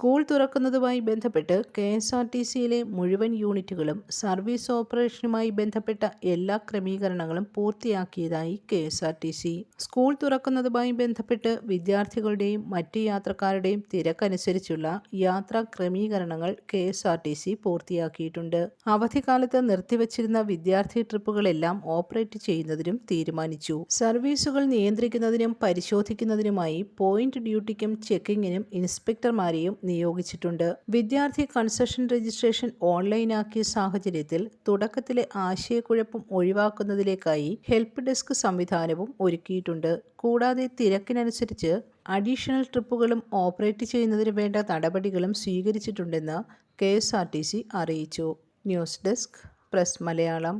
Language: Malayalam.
സ്കൂൾ തുറക്കുന്നതുമായി ബന്ധപ്പെട്ട് കെ എസ് ആർ ടി സിയിലെ മുഴുവൻ യൂണിറ്റുകളും സർവീസ് ഓപ്പറേഷനുമായി ബന്ധപ്പെട്ട എല്ലാ ക്രമീകരണങ്ങളും പൂർത്തിയാക്കിയതായി K S R T C. School തുറക്കുന്നതുമായി ബന്ധപ്പെട്ട് വിദ്യാർത്ഥികളുടെയും മറ്റ് യാത്രക്കാരുടെയും തിരക്കനുസരിച്ചുള്ള യാത്രാ ക്രമീകരണങ്ങൾ K S R T C പൂർത്തിയാക്കിയിട്ടുണ്ട്. അവധിക്കാലത്ത് നിർത്തിവച്ചിരുന്ന വിദ്യാർത്ഥി ട്രിപ്പുകളെല്ലാം ഓപ്പറേറ്റ് ചെയ്യുന്നതിനും തീരുമാനിച്ചു. സർവീസുകൾ നിയന്ത്രിക്കുന്നതിനും പരിശോധിക്കുന്നതിനുമായി പോയിന്റ് ഡ്യൂട്ടിക്കും ചെക്കിങ്ങിനും ഇൻസ്പെക്ടർമാരെയും നിയോഗിച്ചിട്ടുണ്ട്. വിദ്യാർത്ഥി കൺസെഷൻ രജിസ്ട്രേഷൻ ഓൺലൈനാക്കിയ സാഹചര്യത്തിൽ തുടക്കത്തിലെ ആശയക്കുഴപ്പം ഒഴിവാക്കുന്നതിലേക്കായി ഹെൽപ്പ് ഡെസ്ക് സംവിധാനവും ഒരുക്കിയിട്ടുണ്ട്. കൂടാതെ തിരക്കിനനുസരിച്ച് അഡീഷണൽ ട്രിപ്പുകളും ഓപ്പറേറ്റ് ചെയ്യുന്നതിന് വേണ്ട നടപടികളും സ്വീകരിച്ചിട്ടുണ്ടെന്ന് K S R T C അറിയിച്ചു. News desk press Malayalam.